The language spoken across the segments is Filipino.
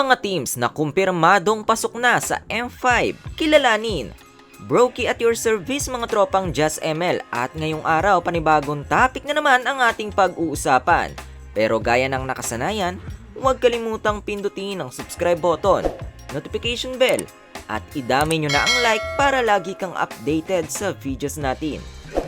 mga teams na kumpirmadong pasok na sa M5, kilalanin. Brokey at your service mga tropang Just ML at ngayong araw panibagong topic na naman ang ating pag-uusapan. Pero gaya ng nakasanayan, huwag kalimutang pindutin ang subscribe button, notification bell, at idami nyo na ang like para lagi kang updated sa videos natin.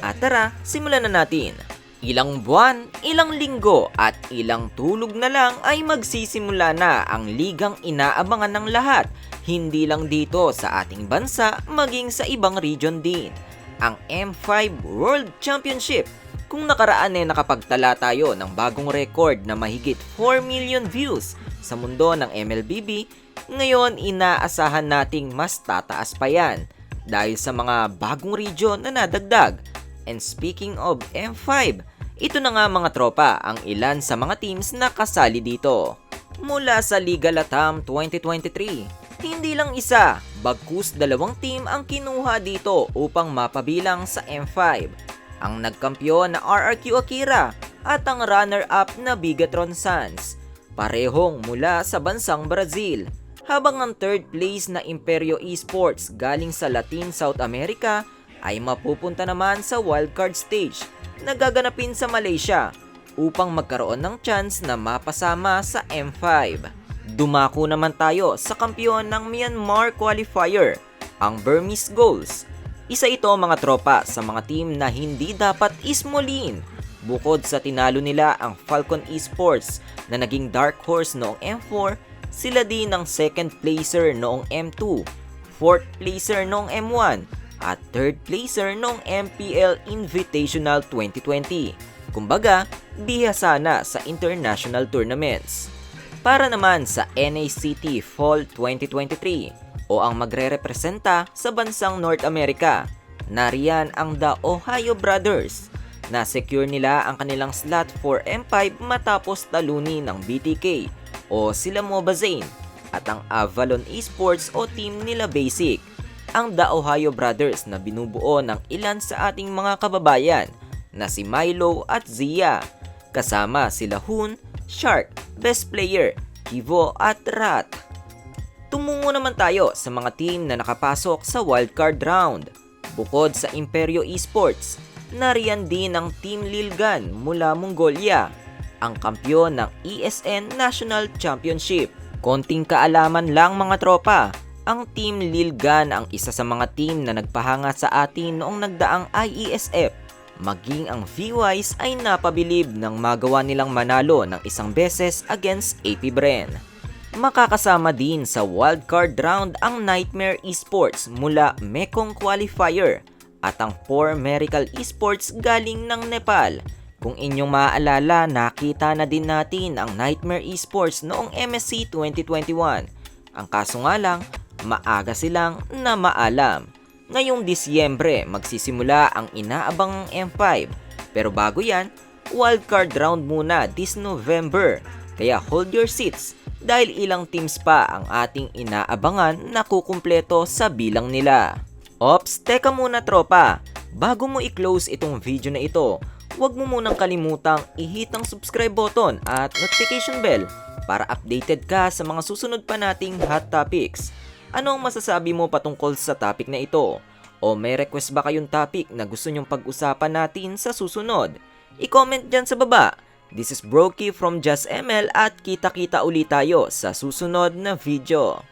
At tara, simulan na natin. Ilang buwan, ilang linggo at ilang tulog na lang ay magsisimula na ang ligang inaabangan ng lahat, hindi lang dito sa ating bansa maging sa ibang region din. Ang M5 World Championship. Kung nakaraan ay nakapagtala tayo ng bagong record na mahigit 4 million views sa mundo ng MLBB, ngayon inaasahan nating mas tataas pa yan dahil sa mga bagong region na nadagdag. And speaking of M5, ito na nga mga tropa ang ilan sa mga teams na kasali dito. Mula sa Liga Latam 2023, hindi lang isa, bagkus dalawang team ang kinuha dito upang mapabilang sa M5. Ang nagkampyon na RRQ Akira at ang runner-up na Bigatron Suns. Parehong mula sa bansang Brazil. Habang ang third place na Imperio Esports galing sa Latin South America ay mapupunta naman sa wildcard stage na gaganapin sa Malaysia upang magkaroon ng chance na mapasama sa M5. Dumako naman tayo sa kampiyon ng Myanmar qualifier, ang Burmese Goals. Isa ito mga tropa sa mga team na hindi dapat ismulin. Bukod sa tinalo nila ang Falcon Esports na naging dark horse noong M4, sila din ang second placer noong M2, fourth placer noong M1, at third placer noong MPL Invitational 2020. Kumbaga, bihasa na sa international tournaments. Para naman sa NACT Fall 2023 o ang magre-representa sa bansang North America, nariyan ang The Ohio Brothers na secure nila ang kanilang slot for M5 matapos talunin ng BTK o sila Mobazane at ang Avalon Esports o team nila Basic ang The Ohio Brothers na binubuo ng ilan sa ating mga kababayan na si Milo at Zia. Kasama sila Hun, Shark, Best Player, Kivo at Rat. Tumungo naman tayo sa mga team na nakapasok sa wildcard round. Bukod sa Imperio Esports, nariyan din ang Team Lilgan mula Mongolia, ang kampyon ng ESN National Championship. Konting kaalaman lang mga tropa, ang Team Lilgan ang isa sa mga team na nagpahanga sa atin noong nagdaang IESF. Maging ang VWise ay napabilib nang magawa nilang manalo ng isang beses against AP Bren. Makakasama din sa wildcard round ang Nightmare Esports mula Mekong Qualifier at ang 4 Miracle Esports galing ng Nepal. Kung inyong maaalala, nakita na din natin ang Nightmare Esports noong MSC 2021. Ang kaso nga lang, maaga silang na maalam. Ngayong Disyembre magsisimula ang inaabang M5. Pero bago yan, wildcard round muna this November. Kaya hold your seats dahil ilang teams pa ang ating inaabangan na kukumpleto sa bilang nila. Ops, teka muna tropa. Bago mo i-close itong video na ito, huwag mo munang kalimutang i-hit ang subscribe button at notification bell para updated ka sa mga susunod pa nating hot topics. Anong masasabi mo patungkol sa topic na ito? O may request ba kayong topic na gusto nyong pag-usapan natin sa susunod? I-comment dyan sa baba. This is Brokey from Just ML at kita-kita ulit tayo sa susunod na video.